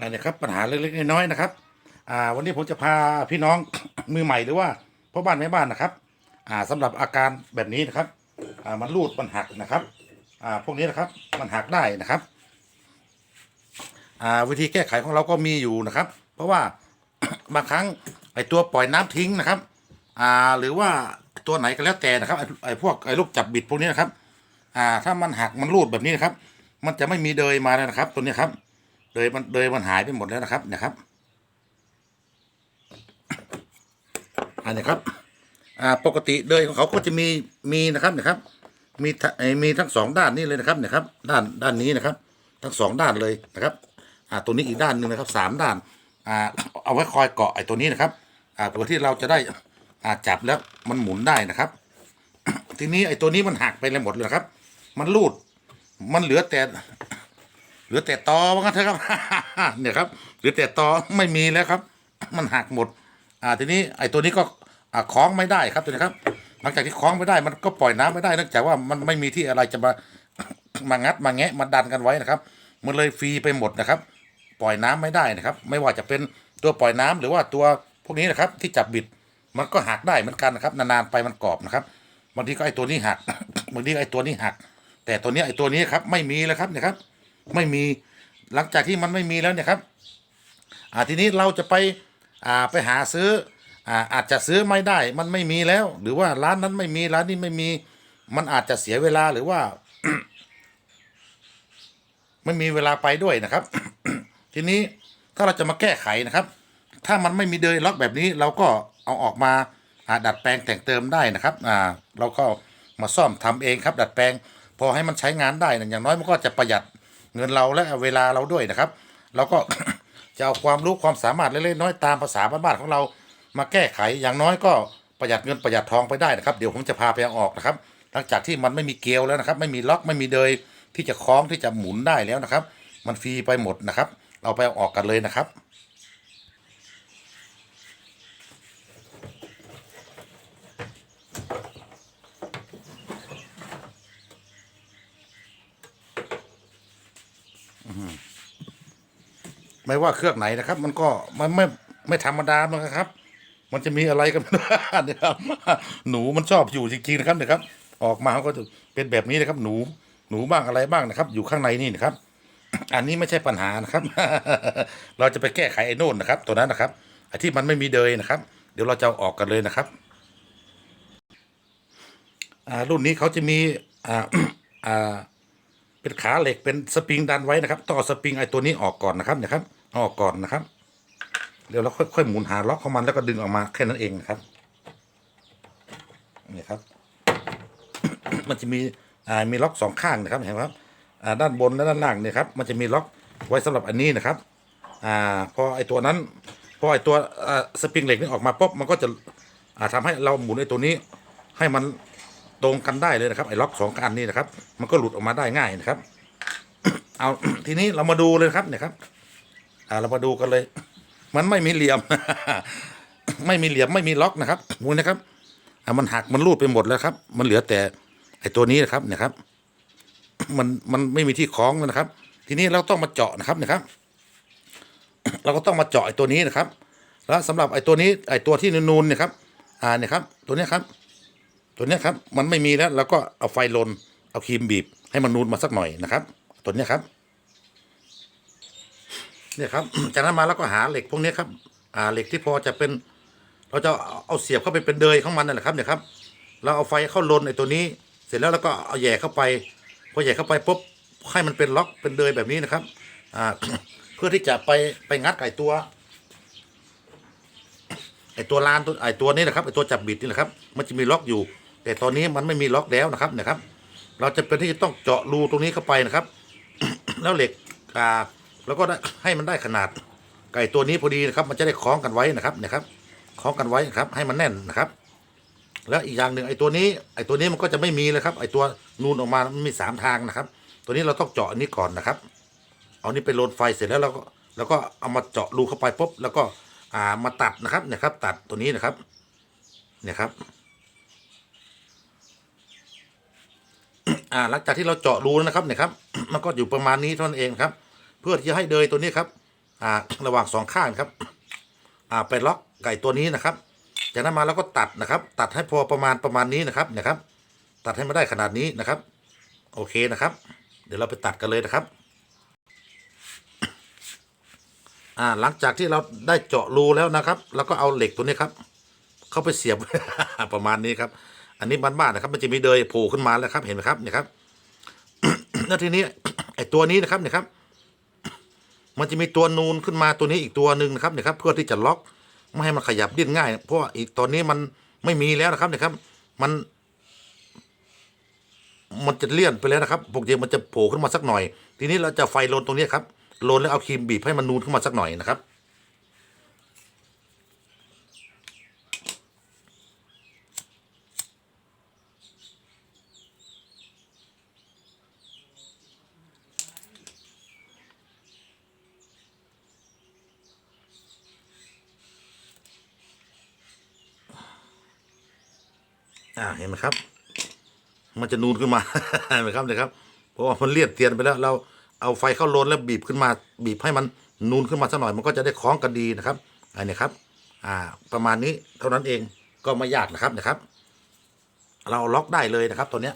อันนี้ครับปัญหาเล็กๆน้อยๆนะครับ อ่า วันนี้ผมจะพาพี่น้อง มือใหม่หรือว่าพ่อบ้านแม่บ้านนะครับ อ่าสำหรับอาการแบบนี้นะครับ อ่ามันรูดมันหักนะครับ อ่าพวกนี้นะครับมันหักได้นะครับ อ่าวิธีแก้ไขของเราก็มีอยู่นะครับ เพราะว่าบางครั้งไอตัวปล่อยน้ำทิ้งนะครับ อ่าหรือว่าตัวไหนก็แล้วแต่นะครับไอ้ไอพวกไอลูกจับบิดพวกนี้นะครับ อ่าถ้ามันหักมันรูดแบบนี้นะครับ มันจะไม่มีเดยมาแล้วนะครับ ตัวนี้ครับ เดยมันเดยมันหายไปหมดแล้วนะครับเนะครับอันนี้ครับอ่าปกติเดยของเขาก็จะมีมีนะครับนะครับ มีทะเอ่อมีทั้งสองด้านนี่เลยนะครับนะครับ ด้านด้านนี้นะครับ ทั้งสองด้านเลยนะครับอ่าตัวนี้อีกด้านหนึ่งนะครับสามด้านอ่าเอาไว้คอยเกาะไอ้ตัวนี้นะครับอ่าตัวที่เราจะได้อ่าจับแล้วมันหมุนได้นะครับ ทีนี้ไอ้ตัวนี้มันหักไปเลยหมดเลยนะครับ มันรูดมันเหลือแต่ เหลือแต่ตอว่างั้นเถอะครับ เนี่ยครับเหลือแต่ตอไม่มีแล้วครับ มันหักหมด อ่าทีนี้ไอ้ตัวนี้ก็อ่าคล้องไม่ได้ครับตัวนี้ครับ หลังจากที่คล้องไม่ได้มันก็ปล่อยน้ำไม่ได้เนื่องจากว่ามันไม่มีที่อะไรจะมามางัดมาแงะมาดันกันไว้นะครับ มันเลยฟรีไปหมดนะครับ ปล่อยน้ำไม่ได้นะครับ ไม่ว่าจะเป็นตัวปล่อยน้ำหรือว่าตัวพวกนี้นะครับ ที่จับบิดมันก็หักได้เหมือนกันนะครับ นานๆไปมันกรอบนะครับบางทีก็ไอ้ตัวนี้หักบางทีไอ้ตัวนี้หัก แต่ตัวนี้ไอ้ตัวนี้ครับไม่มีแล้วครับเนี่ยครับ ไม่มีหลังจากที่มันไม่มีแล้วเนี่ยครับอ่าทีนี้เราจะไปอ่าไปหาซื้ออ่าอาจจะซื้อไม่ได้ มันไม่มีแล้ว หรือว่าร้านนั้นไม่มีร้านนี้ไม่มี มันอาจจะเสียเวลาหรือว่า ไม่มีเวลาไปด้วยนะครับ ทีนี้ถ้าเราจะมาแก้ไขนะครับ ถ้ามันไม่มีเดยล็อกแบบนี้ เราก็เอาออกมาอาดัดแปลงแต่งเติมได้นะครับอ่าเราก็มาซ่อมทำเองครับ ดัดแปลง พอให้มันใช้งานได้นะอย่างน้อยมันก็จะประหยัด เงินเราและเวลาเราด้วยนะครับเราก็จะเอาความรู้ความสามารถเล็กๆน้อยตามภาษาบ้านๆของเรามาแก้ไขอย่างน้อยก็ประหยัดเงินประหยัดทองไปได้นะครับ เดี๋ยวผมจะพาไปเอาออกนะครับ หลังจากที่มันไม่มีเกลียวแล้วนะครับ ไม่มีล็อกไม่มีเดยที่จะคล้องที่จะหมุนได้แล้วนะครับ มันฟรีไปหมดนะครับ เราไปเอาออกกันเลยนะครับ ไม่ว่าเครื่องไหนนะครับ มันก็มันไม่ไม่ธรรมดามันครับ มันจะมีอะไรกันนะครับ หนูมันชอบอยู่จริงๆนะครับเนี่ยครับ ออกมาก็จะเป็นแบบนี้นะครับ หนูหนูบ้างอะไรบ้างนะครับ อยู่ข้างในนี่นะครับ อันนี้ไม่ใช่ปัญหานะครับ เราจะไปแก้ไขไอ้โน่นนะครับ ตัวนั้นนะครับไอ้ที่มันไม่มีเดยนะครับ เดี๋ยวเราจะเอาออกกันเลยนะครับอ่ารุ่นนี้เขาจะมีอ่าอ่าเป็นขาเหล็กเป็นสปริงดันไว้นะครับต้อสปริงไอ้ตัวนี้ออกก่อนนะครับนะครับ ออกก่อนนะครับ เดี๋ยวเราค่อยๆหมุนหาล็อกของมันแล้วก็ดึงออกมาแค่นั้นเองนะครับนี่ครับ มันจะมีอ่ามีล็อกสองข้างนะครับเห็นไหมครับอ่าด้านบนและด้านล่างเนี่ยครับ มันจะมีล็อกไว้สำหรับอันนี้นะครับ อ่าพอไอ้ตัวนั้นพอไอ้ตัวสปริงเหล็กนี่ออกมาปุ๊บมันก็จะอ่าทำให้เราหมุนไอ้ตัวนี้ ให้มันตรงกันได้เลยนะครับไอ้ล็อกสองอันนี้นะครับ มันก็หลุดออกมาได้ง่ายนะครับ เอาทีนี้เรามาดูเลยครับเนี่ยครับ อ่าเรามาดูกันเลย มันไม่มีเหลี่ยม ไม่มีเหลี่ยมไม่มีล็อกนะครับมูนะครับ อ่ามันหักมันรูดไปหมดแล้วครับ มันเหลือแต่ไอ้ตัวนี้นะครับเนี่ยครับ มันมันไม่มีที่คล้องแล้วนะครับ ทีนี้เราต้องมาเจาะนะครับเนะครับ เราก็ต้องมาเจาะไอ้ตัวนี้นะครับ แล้วสำหรับไอ้ตัวนี้ไอ้ตัวที่นูนๆเนี่ยครับ อ่าเนี่ยครับ ตัวเนี้ยครับ ตัวเนี้ยครับ มันไม่มีแล้วเราก็เอาไฟลนเอาครีมบีบ ให้มันนูนมาสักหน่อยนะครับ ตัวเนี้ยครับ เนี่ยครับ จากนั้นมาแล้วก็หาเหล็กพวกนี้ครับอ่าเหล็กที่พอจะเป็น เราจะเอาเสียบเข้าไปเป็นเดยของมันนั่นแหละครับเนี่ยครับ เราเอาไฟเข้าลนไอ้ตัวนี้ เสร็จแล้วเราก็เอาแย่เข้าไปพอแย่เข้าไปปุ๊บให้มันเป็นล็อกเป็นเดยแบบนี้นะครับอ่าเพื่อที่จะไปไปงัดไก่ตัวไอตัวลานตัวไอตัวนี้นะครับไอตัวจับบิดนี่แหละครับมันจะมีล็อกอยู่ แต่ตอนนี้มันไม่มีล็อกแล้วนะครับนะครับ เราจะเป็นที่จะต้องเจาะรูตรงนี้เข้าไปนะครับ แล้วเหล็กอ่า แล้วก็ให้มันได้ขนาด ไก่ตัวนี้พอดีนะครับ มันจะได้คล้องกันไว้นะครับนะครับคล้องกันไว้นะครับ ให้มันแน่นนะครับ แล้วอีกอย่างหนึ่งไอ้ตัวนี้ ไอ้ตัวนี้มันก็จะไม่มีเลยครับ ไอ้ตัวนูนออกมามันมีสามทางนะครับ ตัวนี้เราต้องเจาะอันนี้ก่อนนะครับ เอานี่ไปโลนไฟเสร็จแล้วเราก็แล้วก็เอามาเจาะรูเข้าไปปุ๊บแล้วก็อ่ามาตัดนะครับเนี่ยครับ ตัดตัวนี้นะครับ เนี่ยครับอ่าหลังจากที่เราเจาะรูแล้วนะครับเนี่ยครับ มันก็อยู่ประมาณนี้เท่านั้นเองครับ พื่อที่จะให้เดยตัวนี้ครับ อ่า ระหว่างสองข้างครับ อ่า ไปล็อกไก่ตัวนี้นะครับ จากนั้นมาแล้วก็ตัดนะครับ ตัดให้พอประมาณประมาณนี้นะครับเนะครับ ตัดให้มาได้ขนาดนี้นะครับ โอเคนะครับ เดี๋ยวเราไปตัดกันเลยนะครับ อ่า หลังจากที่เราได้เจาะรูแล้วนะครับเราก็เอาเหล็กตัวนี้ครับ เข้าไปเสียบ ประมาณนี้ครับ อันนี้บ้านๆนะครับ มันจะมีเดยโผล่ขึ้นมาแล้วครับ เห็นไหมครับเนี่ยครับแล้วทีนี้ไอ้ตัวนี้นะครับเนี่ยครับ มันจะมีตัวนูนขึ้นมาตัวนี้อีกตัวหนึ่งนะครับเนี่ยครับเพื่อที่จะล็อกไม่ให้มันขยับดิ้นง่าย เพราะว่าอีกตอนนี้มันไม่มีแล้วนะครับเนี่ยครับ มัน มันจะเลี่ยนไปแล้วนะครับปกติมันจะโผล่ขึ้นมาสักหน่อย ทีนี้เราจะไฟลนตรงนี้ครับลนแล้วเอาครีมบีบให้มันนูนขึ้นมาสักหน่อยนะครับ อ่าเห็นไหมครับ มันจะนูนขึ้นมาเห็นไหมครับเนี่ยครับเพราะว่ามันเลียดเตียนไปแล้ว เราเอาไฟเข้าโลนแล้วบีบขึ้นมา บีบให้มันนูนขึ้นมาสักหน่อยมันก็จะได้คล้องกันดีนะครับอันนี้ครับ อ่า ประมาณนี้เท่านั้นเองก็ไม่ยากนะครับนะครับ เราล็อกได้เลยนะครับตัวเนี้ย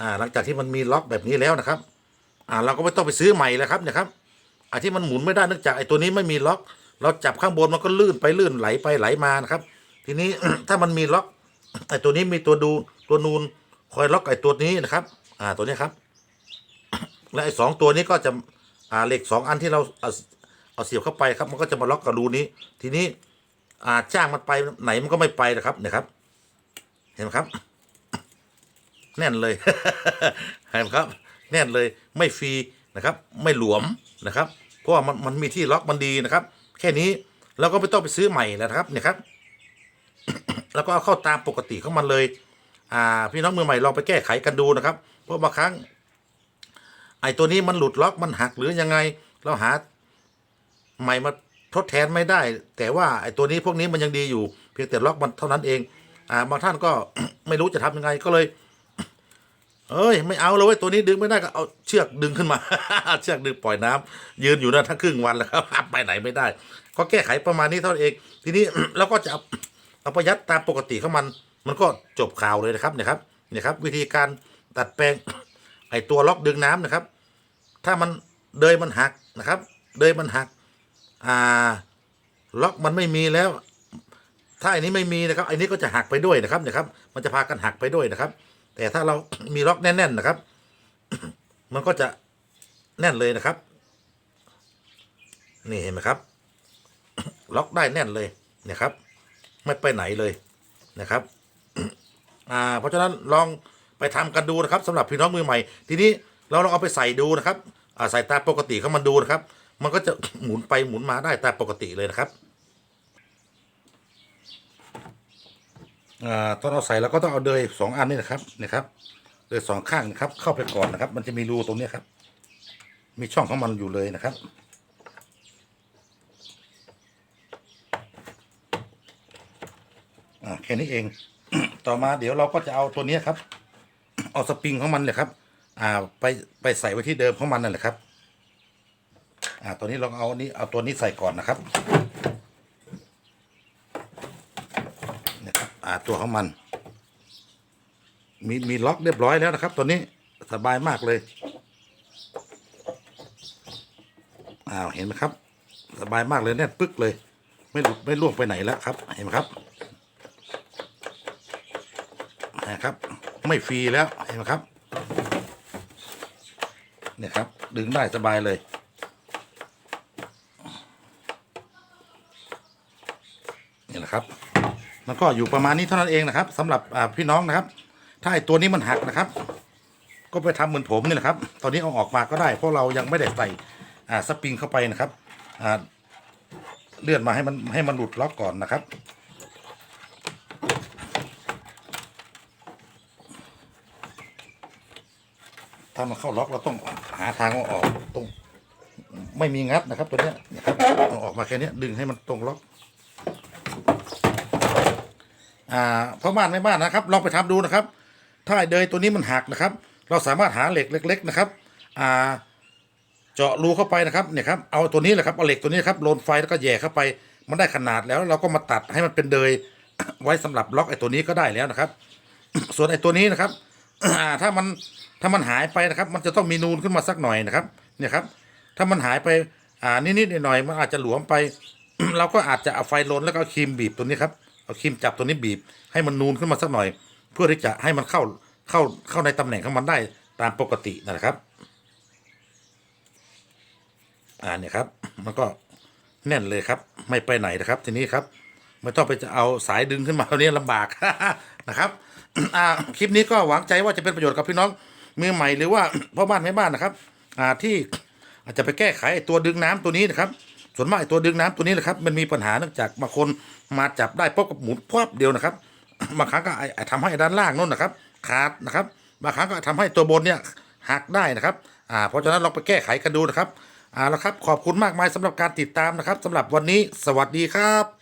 อ่าหลังจากที่มันมีล็อกแบบนี้แล้วนะครับ อ่า เราก็ไม่ต้องไปซื้อใหม่แล้วครับนะครับไอ้ที่มันหมุนไม่ได้เนื่องจากไอ้ตัวนี้ไม่มีล็อก เราจับข้างบนมันก็ลื่นไปลื่นไหลไปไหลมานะครับ ทีนี้ ถ้ามันมีล็อกไอ้ตัวนี้มีตัวดูตัวนูนคอยล็อกไอ้ตัวนี้นะครับ อ่าตัวนี้ครับ และไอ้สองตัวนี้ก็จะอ่าเหล็กสองอันที่เราเอาเอาเสียบเข้าไปครับ มันก็จะมาล็อกกับรูนี้ ทีนี้ อ่าจ้างมันไปไหนมันก็ไม่ไปนะครับเนี่ยครับ เห็นไหมครับ แน่นเลยเห็นไหมครับ แน่นเลยไม่ฟรีนะครับ ไม่หลวมนะครับ เพราะว่ามันมันมีที่ล็อกมันดีนะครับ แค่นี้เราก็ไม่ต้องไปซื้อใหม่แล้วนะครับเนี่ยครับ แล้วก็เอาเข้าตามปกติของมันเลย อ่า พี่น้องมือใหม่ลองไปแก้ไขกันดูนะครับ เพราะบางครั้ง ไอ้ตัวนี้มันหลุดล็อกมันหักหรือยังไง เราหาใหม่มาทดแทนไม่ได้ แต่ว่าไอ้ตัวนี้พวกนี้มันยังดีอยู่ เพียงแต่ล็อกมันเท่านั้นเอง อ่าบางท่านก็ไม่รู้จะทำยังไงก็เลย เอ้ยไม่เอาเลยเว้ยตัวนี้ดึงไม่ได้ก็เอาเชือกดึงขึ้นมา เชือกดึงปล่อยน้ำยืนอยู่นั่นทั้งครึ่งวันแล้วครับไปไหนไม่ได้ ก็แก้ไขประมาณนี้เท่านั้นเอง ทีนี้เราก็จะเอาเอาประยัดตามปกติของมัน มันก็จบข่าวเลยนะครับเนี่ยครับเนี่ยครับวิธีการตัดแปลงไอตัวล็อกดึงน้ำนะครับ ถ้ามันเดยมันหักนะครับ เดยมันหักอ่าล็อกมันไม่มีแล้ว ถ้าอันนี้ไม่มีนะครับอันนี้ก็จะหักไปด้วยนะครับเนี่ยครับ มันจะพากันหักไปด้วยนะครับ แต่ถ้าเรามีล็อกแน่น ๆ นะครับ มันก็จะแน่นเลยนะครับ นี่เห็นไหมครับ ล็อกได้แน่นเลยเนี่ยครับ ไม่ไปไหนเลยนะครับ อ่า เพราะฉะนั้นลองไปทำกันดูนะครับสำหรับพี่น้องมือใหม่ ทีนี้เราลองเอาไปใส่ดูนะครับ อ่าใส่ตาปกติเของมันดูนะครับ มันก็จะหมุนไปหมุนมาได้ตามปกติเลยนะครับ อ่า ตอนเอาใส่เราก็ต้องเอาเดยสองอันนี่นะครับนี่ครับเดยสองข้างนะครับ เข้าไปก่อนนะครับ มันจะมีรูตรงนี้ครับ มีช่องของมันอยู่เลยนะครับอ่าแค่นี้เอง ต่อมาเดี๋ยวเราก็จะเอาตัวนี้ครับ เอาสปริงของมันเลยครับ อ่าไปไปใส่ไว้ที่เดิมของมันนั่นแหละครับ อ่าตัวนี้เราเอาอันนี้เอาตัวนี้ใส่ก่อนนะครับ นะครับอ่าตัวของมัน มีมีล็อกเรียบร้อยแล้วนะครับ ตัวนี้สบายมากเลยอ้าวเห็นไหมครับ สบายมากเลยแน่นปึ๊กเลย ไม่หลุดไม่ล่วงไปไหนแล้วครับ เห็นไหมครับนะครับ ไม่ฟรีแล้วเห็นไหมครับเนี่ยครับ ดึงได้สบายเลยนี่แหละครับ มันก็อยู่ประมาณนี้เท่านั้นเองนะครับสำหรับพี่น้องนะครับ ถ้าไอตัวนี้มันหักนะครับ ก็ไปทำเหมือนผมนี่แหละครับ ตอนนี้เอาออกมาก็ได้ เพราะเรายังไม่ได้ใส่สปริงเข้าไปนะครับเลื่อนมาให้มันให้มันหลุดล็อกก่อนนะครับถ้ามันเข้าล็อกเราต้องหาทางเอาออกตรง ไม่มีงัดนะครับ ตัวเนี้ยนะครับเอาออกมาแค่นี้ดึงให้มันตรงล็อก อ่าพ่อบ้านแม่บ้านนะครับ ลองไปทำดูนะครับ ถ้าไอเดยตัวนี้มันหักนะครับ เราสามารถหาเหล็กเล็ก ๆ นะครับ อ่า เจาะรูเข้าไปนะครับเนี่ยครับเอาตัวนี้แหละครับเอาเหล็กตัวนี้ครับโลนไฟแล้วก็แย่เข้าไป มันได้ขนาดแล้ว เราก็มาตัดให้มันเป็นเดยไว้สำหรับล็อกไอ้ตัวนี้ก็ได้แล้วนะครับ ส่วนไอ้ตัวนี้นะครับถ้ามันถ้ามันหายไปนะครับ มันจะต้องมีนูนขึ้นมาสักหน่อยนะครับ เนี่ยครับ ถ้ามันหายไปอ่านิดๆหน่อยๆมันอาจจะหลวมไป เราก็อาจจะเอาไฟลนแล้วก็ครีมบีบตัวนี้ครับ เอาครีมจับตัวนี้บีบ ให้มันนูนขึ้นมาสักหน่อย เพื่อที่จะให้มันเข้าเข้าเข้าในตำแหน่งของมันได้ตามปกตินะครับอ่าเนี่ยครับ มันก็แน่นเลยครับ ไม่ไปไหนนะครับ ทีนี้ครับไม่ต้องไปจะเอาสายดึงขึ้นมาเท่านี้ลำบากนะครับอ่าคลิปนี้ก็หวังใจว่าจะเป็นประโยชน์กับพี่น้องมือใหม่หรือว่าพ่อบ้านแม่บ้านนะครับ อ่าที่อาจจะไปแก้ไขตัวดึงน้ำตัวนี้นะครับ ส่วนมากไอ้ตัวดึงน้ำตัวนี้แหละครับมันมีปัญหาเนื่องจากบางคนมาจับได้ปุ๊บกับหมุนพวบเดียวนะครับบางครั้งก็ไอ้ทำให้ด้านล่างนู่นนะครับ ขาดนะครับบางครั้งก็ทำให้ตัวบนเนี่ยหักได้นะครับอ่าเพราะฉะนั้นลองไปแก้ไขกันดูนะครับอ่าแล้วครับขอบคุณมากมายสำหรับการติดตามนะครับสำหรับวันนี้สวัสดีครับ